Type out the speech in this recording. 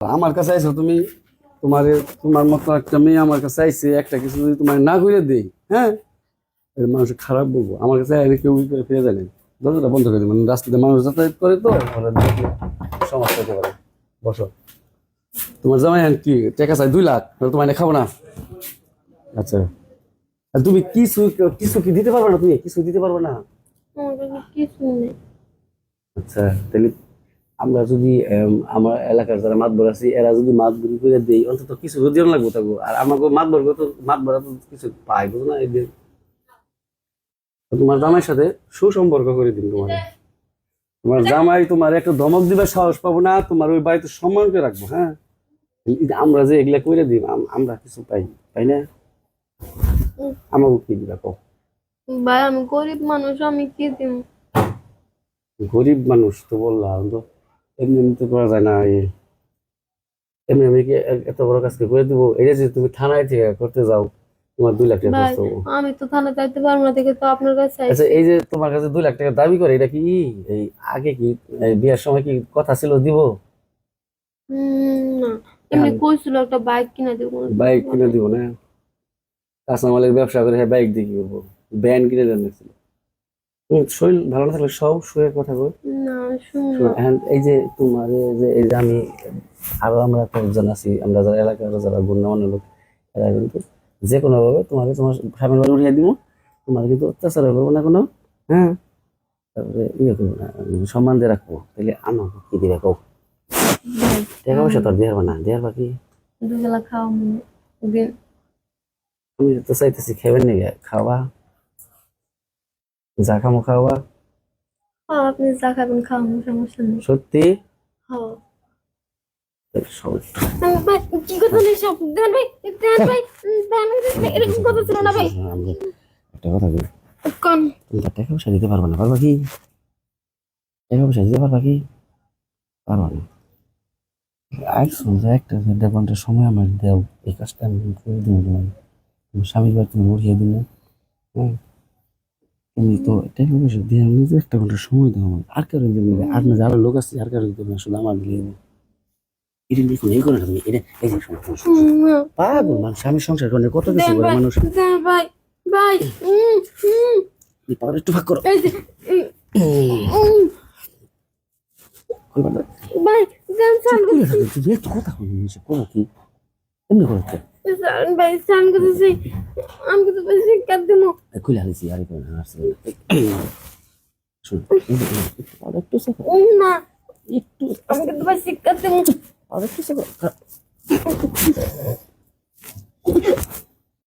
আমার কাছে আইছো তুমি তোমার তোমার মতো একটা মেয়ে আমার কাছে আইছে একটা কিছু যদি তোমার না করে দেই হ্যাঁ? মানুষ খারাপ বলব। আমার কাছে আইলে কেউ করে ফিরে যাবেন দরজাটা বন্ধ করে দেবেন রাস্তাতে মানুষ যাতায়াত করে তো সমস্যা হতে পারে। বসো। তোমার জামাই কি টাকা চাই দুই লাখ তোমার এনে খাব না? আচ্ছা। আর তুমি কিছু কিছু কি দিতে পারবে না তুমি? কিছু দিতে পারবে না? কিছু আচ্ছা তাহলে আমরা যদি আমার এলাকার যারা মাতবর আছে এরা যদি মাতবরি করে দেই অন্তত কিছু দিও লাগবো থাকব আর আমাকে মাতবর তো মাতবর তো কিছু পাই বুঝো না তো তোমার জামাইয়ের সাথে সুসম্পর্ক করে দিন তোমার। তোমার জামাই তোমার একটা ধমক দিবার সাহস পাবো না তোমার ওই বাড়িতে সম্মান করে রাখব হ্যাঁ? আমরা যে এগুলা করে দিই আমরা কিছু পাই পাই না? আমাকে কি দিবা কও? ভাই আমি গরিব মানুষ আমি কি দিব গরিব মানুষ তো বললাম তো। এমনি এমনি তো করা যায় না এমনি আমি কি এত বড় কাজকে করে দেবো? এটা যে তুমি থানায় থেকে করতে যাও তোমার দুই লাখ টাকা খরচ আমি তো থানা যাইতে পারব না দেখে তো আপনার কাছে আচ্ছা এই যে তোমার কাছে দুই লাখ টাকা দাবি করে এটা কি এই আগে কি বিয়ের সময় কি কথা ছিল দিব? না। এমনি কইছিল একটা বাইক কিনে দেবো বাইক কিনে দিব না। কাঁচামালের ব্যবসা করে হ্যাঁ বাইক দিয়ে কি করব? ব্যান কিনে দেন দেখছিল শরীর ভালো না থাকলে সব শুয়ে কথা এখন এই যে তোমার যে এই যে আমি আরও আমরা কয়েকজন আছি আমরা যারা এলাকার যারা গণ্যমান্য লোক এরা কিন্তু যে কোনো ভাবে তোমাকে তোমার স্বামীর বাড়ি উঠিয়ে দিব তোমার কিন্তু অত্যাচার করব না কোনো। হ্যাঁ? তারপরে ইয়ে করব না সম্মান দিয়ে রাখব। তাহলে আমাকে কি দিবে ভাই টাকা পয়সা তো দেওয়ার না দেওয়ার বাকি। দুবেলা খাওয়া আমি তো চাইতেছি খেবেন নাকি? খাওয়া। যা খামো খাওয়া হ্যাঁ, আপনি যা খাবেন খাওয়ানো সমস্যা নেই। সত্যি? হ্যাঁ। কি কথা নেই সব? দেন ভাই দেন ভাই। দেন এরকম কথা ছিল না ভাই। একটা কথা বলি। কোন? তুমি তো টাকা পয়সা দিতে পারবে না পারবা কি? টাকা পয়সা দিতে পারবা কি? পারবা না। একটা দেড় ঘণ্টা সময় আমার দেও এই কাজটা আমি করে তোমার স্বামীর বাড়ি তুমি উঠিয়ে দিব। হ্যাঁ? তুমি তো টাকা পয়সা দিয়ে আমি তো একটা ঘণ্টা সময় দাও আমার। আর কারণ দেবো না আর না যারা লোক আছে আর কারণ দেবো না শুধু আমার দেবো এটা দেখুন এই করে না তুমি এটা এই যে শোনো, পাগল মানুষ স্বামী সংসার করে কত কিছু করে মানুষ। ভাই ভাই পাওয়ার একটু ভাগ করো। যে? ভাই তুই একটু কথা বলি নিচে, কি? এমনি করো তো। ভাই সান করতেছি। আমি তো শিক্ষা দিব এই খুলে হারিয়েছি, আরে করে না, আসছে না। শোনো, একটু উম, না একটু আমাকে তো ভাই শিক্ষা দিব আর একটু সেকো।